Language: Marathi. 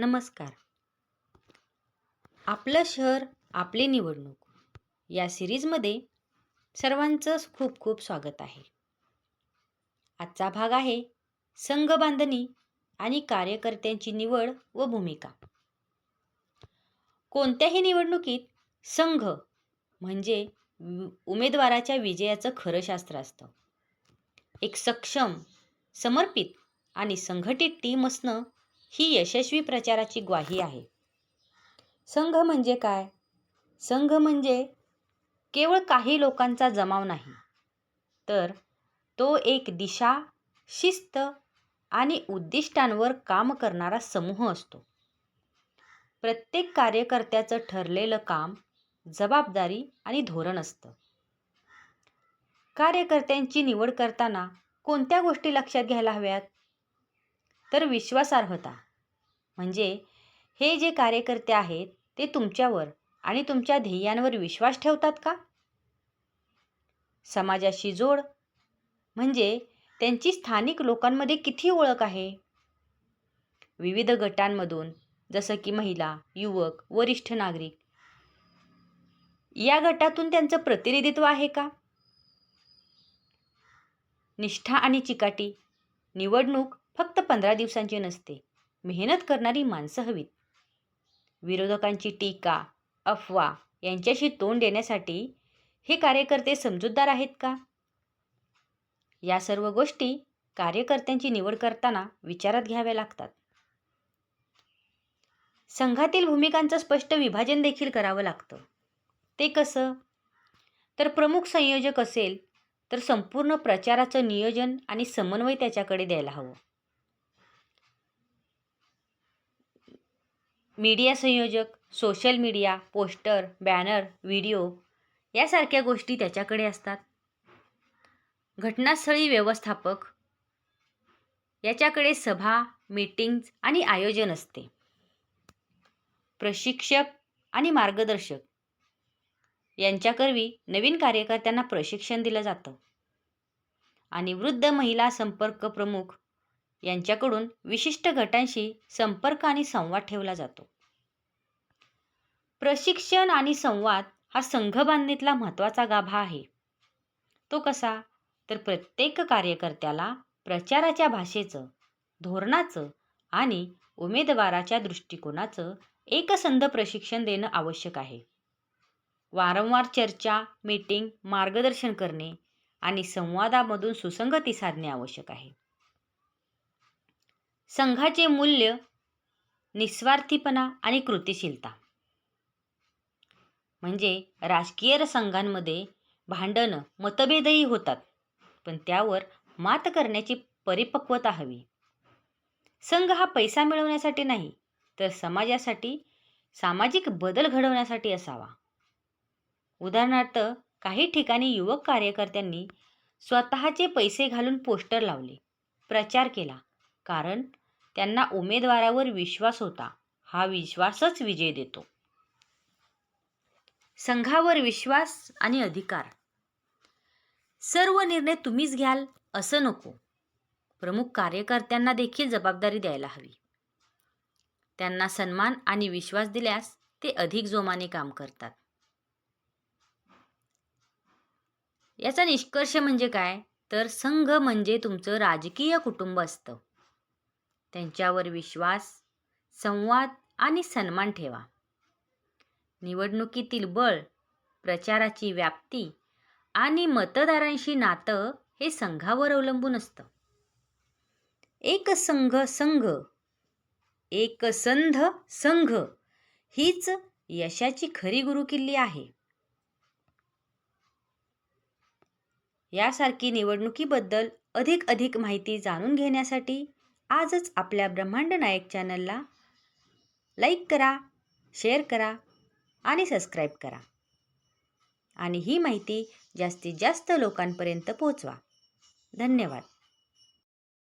नमस्कार. आपलं शहर आपली निवडणूक या सिरीजमध्ये सर्वांचं खूप खूप स्वागत आहे. आजचा भाग आहे संघ बांधणी आणि कार्यकर्त्यांची निवड व भूमिका. कोणत्याही निवडणुकीत संघ म्हणजे उ- उमेदवाराच्या विजयाचं खरं शास्त्र असतं. एक सक्षम समर्पित आणि संघटित टीम असणं ही यशस्वी प्रचाराची ग्वाही आहे. संघ म्हणजे काय? संघ म्हणजे केवळ काही लोकांचा जमाव नाही तर तो एक दिशा शिस्त आणि उद्दिष्टांवर काम करणारा समूह असतो. प्रत्येक कार्यकर्त्याचं ठरलेलं काम जबाबदारी आणि धोरण असतं. कार्यकर्त्यांची निवड करताना कोणत्या गोष्टी लक्षात घ्यायला हव्यात? तर विश्वासार्हता म्हणजे हे जे कार्यकर्ते आहेत ते तुमच्यावर आणि तुमच्या ध्येयांवर विश्वास ठेवतात का? समाजाशी जोड. म्हणजे त्यांची स्थानिक लोकांमध्ये किती ओळख आहे? विविध गटांमधून जसं की महिला युवक वरिष्ठ नागरिक. या गटातून त्यांचं प्रतिनिधित्व आहे का? निष्ठा आणि चिकाटी निवडणूक फक्त पंधरा दिवसांची नसते. मेहनत करणारी माणसं हवीत. विरोधकांची टीका अफवा यांच्याशी तोंड देण्यासाठी हे कार्यकर्ते समजूतदार आहेत का? या सर्व गोष्टी कार्यकर्त्यांची निवड करताना विचारात घ्याव्या लागतात. संघातील भूमिकांचं स्पष्ट विभाजन देखील करावं लागतं. ते कसं? तर प्रमुख संयोजक असेल तर संपूर्ण प्रचाराचं नियोजन आणि समन्वय त्याच्याकडे द्यायला हवं. मीडिया संयोजक social media poster banner video यासारख्या गोष्टी त्याच्याकडे असतात. घटनास्थळी व्यवस्थापक याच्याकडे सभा मीटिंग्ज आणि आयोजन असते. प्रशिक्षक आणि मार्गदर्शक यांच्याकरवी नवीन कार्यकर्त्यांना प्रशिक्षण दिलं जातं. आणि वृद्ध महिला संपर्क प्रमुख यांच्याकडून विशिष्ट गटांशी संपर्क आणि संवाद ठेवला जातो. प्रशिक्षण आणि संवाद हा संघ बांधणीतला महत्त्वाचा गाभा आहे. तो कसा? तर प्रत्येक कार्यकर्त्याला प्रचाराच्या भाषेचं धोरणाचं आणि उमेदवाराच्या दृष्टिकोनाचं एकसंध प्रशिक्षण देणं आवश्यक आहे. वारंवार चर्चा मीटिंग मार्गदर्शन करणे आणि संवादामधून सुसंगती साधणे आवश्यक आहे. संघाचे मूल्य निस्वार्थीपणा आणि कृतिशीलता. म्हणजे राजकीय संघांमध्ये भांडणं मतभेदही होतात पण त्यावर मात करण्याची परिपक्वता हवी. संघ हा पैसा मिळवण्यासाठी नाही तर समाजासाठी सामाजिक बदल घडवण्यासाठी असावा. उदाहरणार्थ काही ठिकाणी युवक कार्यकर्त्यांनी स्वतःचे पैसे घालून पोस्टर लावले प्रचार केला कारण त्यांना उमेदवारावर विश्वास होता. हा विश्वासच विजय देतो. संघावर विश्वास आणि अधिकार. सर्व निर्णय तुम्हीच घ्याल असं नको. प्रमुख कार्यकर्त्यांना देखील जबाबदारी द्यायला हवी. त्यांना सन्मान आणि विश्वास दिल्यास ते अधिक जोमाने काम करतात. याचा निष्कर्ष म्हणजे काय? तर संघ म्हणजे तुमचं राजकीय कुटुंब असतं. त्यांच्यावर विश्वास संवाद आणि सन्मान ठेवा. निवडणुकीतील बळ प्रचाराची व्याप्ती आणि मतदारांशी नातं हे संघावर अवलंबून असतं. एक संघ संघ एक संध संघ हीच यशाची खरी गुरुकिल्ली आहे. यासारखी निवडणुकीबद्दल अधिक अधिक माहिती जाणून घेण्यासाठी आजच आपल्या ब्रह्मांड नायक चॅनलला लाईक करा शेअर करा आणि सबस्क्राईब करा. आणि ही माहिती जास्तीत जास्त लोकांपर्यंत पोहोचवा. धन्यवाद.